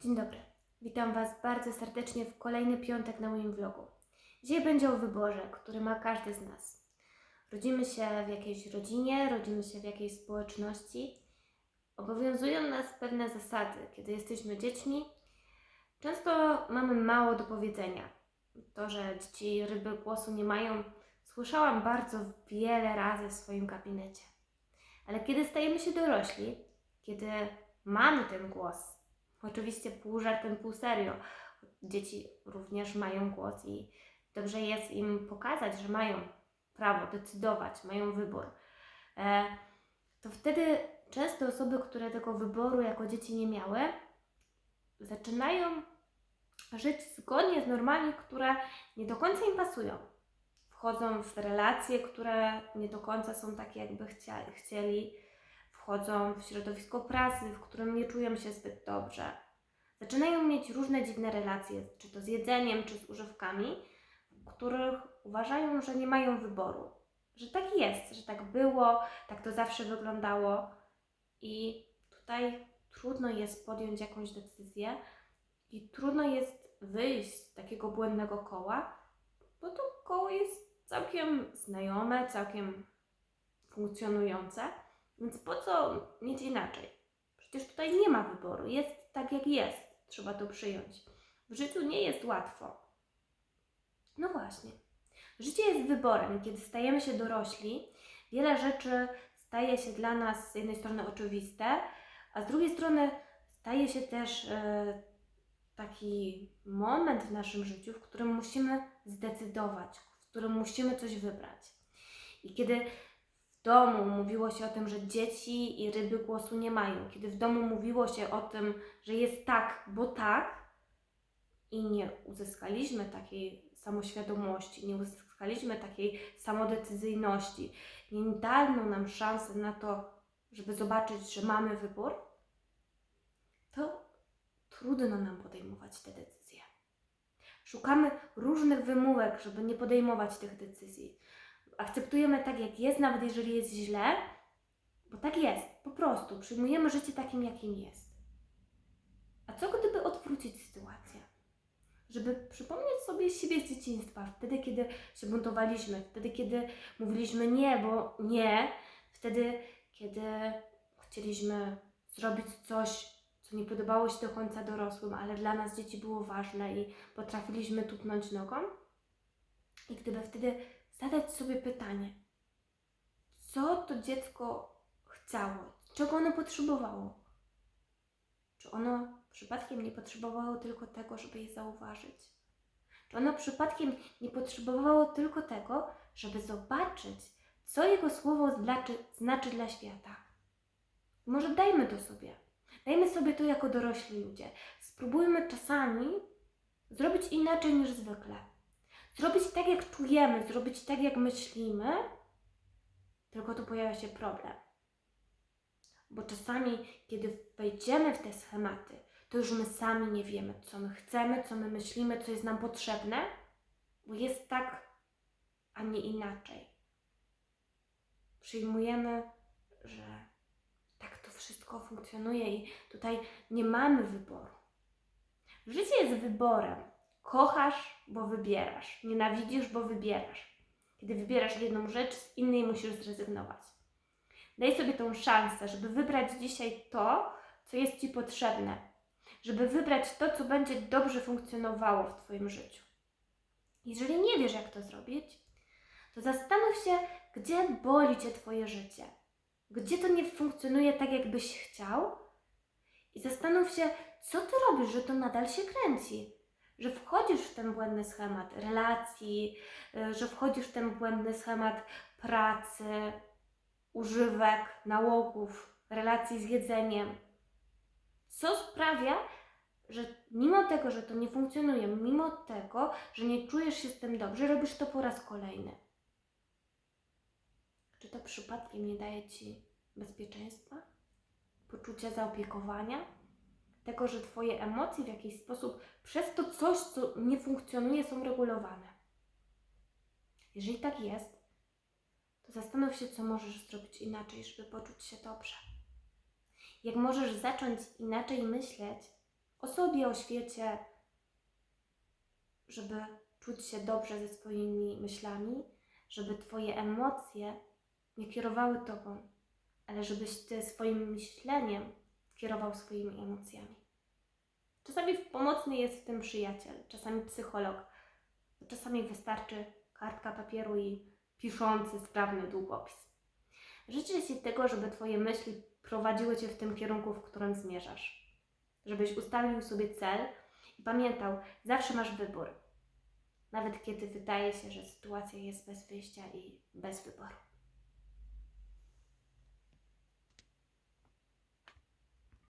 Dzień dobry. Witam Was bardzo serdecznie w kolejny piątek na moim vlogu. Dzisiaj będzie o wyborze, który ma każdy z nas. Rodzimy się w jakiejś rodzinie, rodzimy się w jakiejś społeczności. Obowiązują nas pewne zasady. Kiedy jesteśmy dziećmi, często mamy mało do powiedzenia. To, że dzieci ryby głosu nie mają, słyszałam bardzo wiele razy w swoim gabinecie. Ale kiedy stajemy się dorośli, kiedy mamy ten głos, Oczywiście pół żartem, pół serio. Dzieci również mają głos i dobrze jest im pokazać, że mają prawo decydować, mają wybór. E, to wtedy często osoby, które tego wyboru jako dzieci nie miały, zaczynają żyć zgodnie z normami, które nie do końca im pasują. Wchodzą w relacje, które nie do końca są takie, jakby chcieli wchodzą w środowisko pracy, w którym nie czują się zbyt dobrze. Zaczynają mieć różne dziwne relacje, czy to z jedzeniem, czy z używkami, w których uważają, że nie mają wyboru. Że tak jest, że tak było, tak to zawsze wyglądało. I tutaj trudno jest podjąć jakąś decyzję i trudno jest wyjść z takiego błędnego koła, bo to koło jest całkiem znajome, całkiem funkcjonujące. Więc po co mieć inaczej? Przecież tutaj nie ma wyboru, jest tak jak jest, trzeba to przyjąć. W życiu nie jest łatwo. No właśnie. Życie jest wyborem. Kiedy stajemy się dorośli, wiele rzeczy staje się dla nas z jednej strony oczywiste, a z drugiej strony staje się też e, taki moment w naszym życiu, w którym musimy zdecydować, w którym musimy coś wybrać. I kiedy domu mówiło się o tym, że dzieci i ryby głosu nie mają, kiedy w domu mówiło się o tym, że jest tak, bo tak, i nie uzyskaliśmy takiej samoświadomości, nie uzyskaliśmy takiej samodecyzyjności, nie dano nam szansy na to, żeby zobaczyć, że mamy wybór, to trudno nam podejmować te decyzje. Szukamy różnych wymówek, żeby nie podejmować tych decyzji akceptujemy tak, jak jest, nawet jeżeli jest źle, bo tak jest, po prostu przyjmujemy życie takim, jakim jest. A co gdyby odwrócić sytuację? Żeby przypomnieć sobie siebie z dzieciństwa, wtedy, kiedy się buntowaliśmy, wtedy, kiedy mówiliśmy nie, bo nie, wtedy, kiedy chcieliśmy zrobić coś, co nie podobało się do końca dorosłym, ale dla nas dzieci było ważne i potrafiliśmy tupnąć nogą. I gdyby wtedy zadać sobie pytanie, co to dziecko chciało, czego ono potrzebowało. Czy ono przypadkiem nie potrzebowało tylko tego, żeby je zauważyć? Czy ono przypadkiem nie potrzebowało tylko tego, żeby zobaczyć, co jego słowo znaczy, znaczy dla świata? Może dajmy to sobie. Dajmy sobie to jako dorośli ludzie. Spróbujmy czasami zrobić inaczej niż zwykle zrobić tak, jak czujemy, zrobić tak, jak myślimy, tylko tu pojawia się problem. Bo czasami, kiedy wejdziemy w te schematy, to już my sami nie wiemy, co my chcemy, co my myślimy, co jest nam potrzebne, bo jest tak, a nie inaczej. Przyjmujemy, że tak to wszystko funkcjonuje i tutaj nie mamy wyboru. Życie jest wyborem. Kochasz, bo wybierasz. Nienawidzisz, bo wybierasz. Kiedy wybierasz jedną rzecz, z innej musisz zrezygnować. Daj sobie tą szansę, żeby wybrać dzisiaj to, co jest Ci potrzebne. Żeby wybrać to, co będzie dobrze funkcjonowało w Twoim życiu. Jeżeli nie wiesz, jak to zrobić, to zastanów się, gdzie boli Cię Twoje życie. Gdzie to nie funkcjonuje tak, jakbyś chciał. I zastanów się, co Ty robisz, że to nadal się kręci że wchodzisz w ten błędny schemat relacji, y, że wchodzisz w ten błędny schemat pracy, używek, nałogów, relacji z jedzeniem. Co sprawia, że mimo tego, że to nie funkcjonuje, mimo tego, że nie czujesz się z tym dobrze, robisz to po raz kolejny. Czy to przypadkiem nie daje ci bezpieczeństwa, poczucia zaopiekowania? Tego, że Twoje emocje w jakiś sposób przez to coś, co nie funkcjonuje, są regulowane. Jeżeli tak jest, to zastanów się, co możesz zrobić inaczej, żeby poczuć się dobrze. Jak możesz zacząć inaczej myśleć, o sobie, o świecie, żeby czuć się dobrze ze swoimi myślami, żeby Twoje emocje nie kierowały Tobą, ale żebyś Ty swoim myśleniem kierował swoimi emocjami. Czasami pomocny jest w tym przyjaciel, czasami psycholog, czasami wystarczy kartka papieru i piszący sprawny długopis. Życzę Ci tego, żeby Twoje myśli prowadziły Cię w tym kierunku, w którym zmierzasz. Żebyś ustalił sobie cel i pamiętał, zawsze masz wybór. Nawet kiedy wydaje się, że sytuacja jest bez wyjścia i bez wyboru.